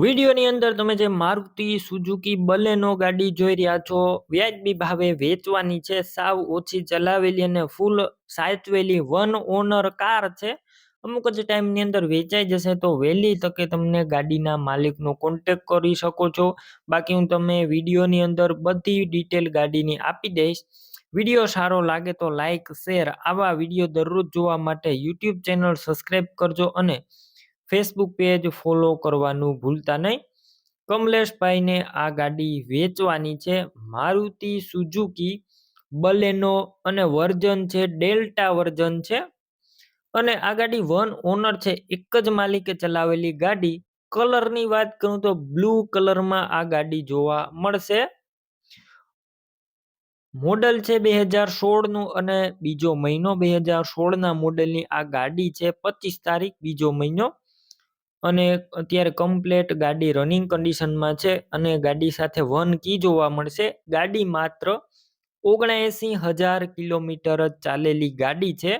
વિડીયોની અંદર તમે જે મારુતિ સુઝુકી બલેનો ગાડી જોઈ રહ્યા છો, વ્યાજબી ભાવે વેચવાની છે, સાવ ઓછી ચલાવેલી અને ફૂલ સાચવેલી વન ઓનર કાર છે. અમુક જ ટાઈમની અંદર વેચાઈ જશે તો વહેલી તકે તમને ગાડીના માલિકનો કોન્ટેક કરી શકો છો. બાકી હું તમે વિડીયોની અંદર બધી ડિટેલ ગાડીની આપી દઈશ. વીડિયો સારો લાગે તો લાઈક શેર આવા વીડિયો દરરોજ જોવા માટે યુટ્યુબ ચેનલ સબસ્ક્રાઈબ કરજો અને ફેસબુક પેજ ફોલો કરવાનું ભૂલતા નહીં. કમલેશભાઈને આ ગાડી વેચવાની છે. મારુતિ સુઝુકી, બલેનો અને વર્ઝન છે. ડેલ્ટા વર્ઝન છે. અને આ ગાડી વન ઓનર છે. એક જ માલિકે ચલાવેલી ગાડી. કલરની વાત કરું તો બ્લુ કલરમાં આ ગાડી જોવા મળશે. મોડલ છે બે હજાર સોળનું અને બીજો મહિનો બે હજાર સોળના મોડલની આ ગાડી છે. પચીસ તારીખ બીજો મહિનો. અને અત્યારે કમ્પ્લેટ ગાડી રનિંગ કન્ડિશનમાં છે અને ગાડી સાથે વન કી જોવા મળશે. ગાડી માત્ર ઓગણએંસી હજાર કિલોમીટર જ ચાલેલી ગાડી છે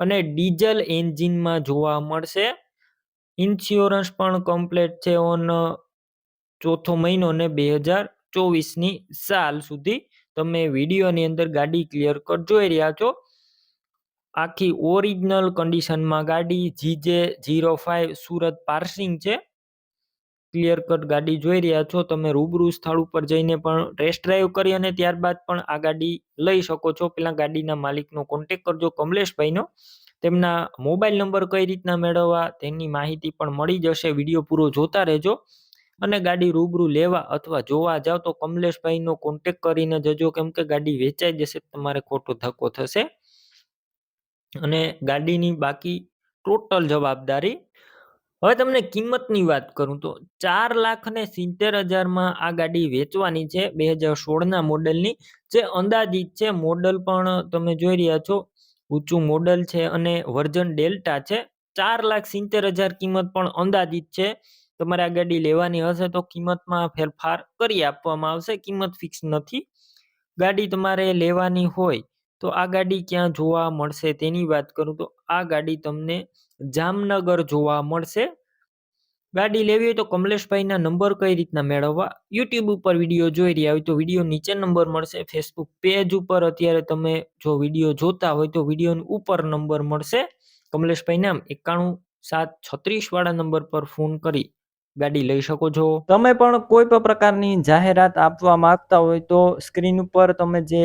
અને ડીઝલ એન્જિનમાં જોવા મળશે. ઇન્સ્યોરન્સ પણ કમ્પ્લેટ છે ઓન ચોથો મહિનો ને બે હજાર ચોવીસની સાલ સુધી. તમે વિડીયોની અંદર ગાડી ક્લિયર કટ જોઈ રહ્યા છો. આખી ઓરિજિનલ કન્ડિશનમાં ગાડી GJ zero five Surat passing છે. ક્લિયર કટ ગાડી જોઈ રહ્યા છો તમે રૂબરૂ સ્થળ ઉપર જઈને પણ ટેસ્ટ ડ્રાઈવ કરી અને ત્યારબાદ પણ આ ગાડી લઈ શકો છો. પેલા ગાડીના માલિકનો કોન્ટેક કરજો કમલેશભાઈનો. તેમના મોબાઈલ નંબર કઈ રીતના મેળવવા તેની માહિતી પણ મળી જશે. વીડિયો પૂરો જોતા રહેજો અને ગાડી રૂબરૂ લેવા અથવા જોવા જાવ તો કમલેશભાઈનો કોન્ટેક કરીને જજો. કેમ કે ગાડી વેચાઈ જશે, તમારે ખોટો ધક્કો થશે. અને ગાડીની બાકી ટોટલ જવાબદારી, હવે તમને કિંમતની વાત કરું તો ચાર લાખ ને સિત્તેર હજારમાં આ ગાડી વેચવાની છે બે હજાર સોળના મોડલની. જે અંદાજિત છે મોડલ પણ તમે જોઈ રહ્યા છો, ઊંચું મોડલ છે અને વર્જન ડેલ્ટા છે. ચાર લાખ સિત્તેર હજાર કિંમત પણ અંદાજિત છે. તમારે આ ગાડી લેવાની હશે તો કિંમતમાં ફેરફાર કરી આપવામાં આવશે, કિંમત ફિક્સ નથી. ગાડી તમારે લેવાની હોય તો આ ગાડી ક્યાં જોવા મળશે તેની વાત કરું તો આ ગાડી તમને જામનગર જોવા મળશે. ગાડી લેવી હોય તો કમલેશભાઈના નંબર કઈ રીતના મેળવવા? યુટ્યુબ ઉપર વીડિયો જોઈ રહ્યા હોય તો વીડિયો નીચે નંબર મળશે. ફેસબુક પેજ ઉપર અત્યારે તમે જો વીડિયો જોતા હોય તો વિડીયોની ઉપર નંબર મળશે. કમલેશભાઈ નામ એકાણું સાત છત્રીસ વાળા નંબર પર ફોન કરી ગાડી લઈ શકો છો. તમે પણ કોઈ પણ પ્રકારની જાહેરાત આપવા માંગતા હોય તો સ્ક્રીન ઉપર તમે જે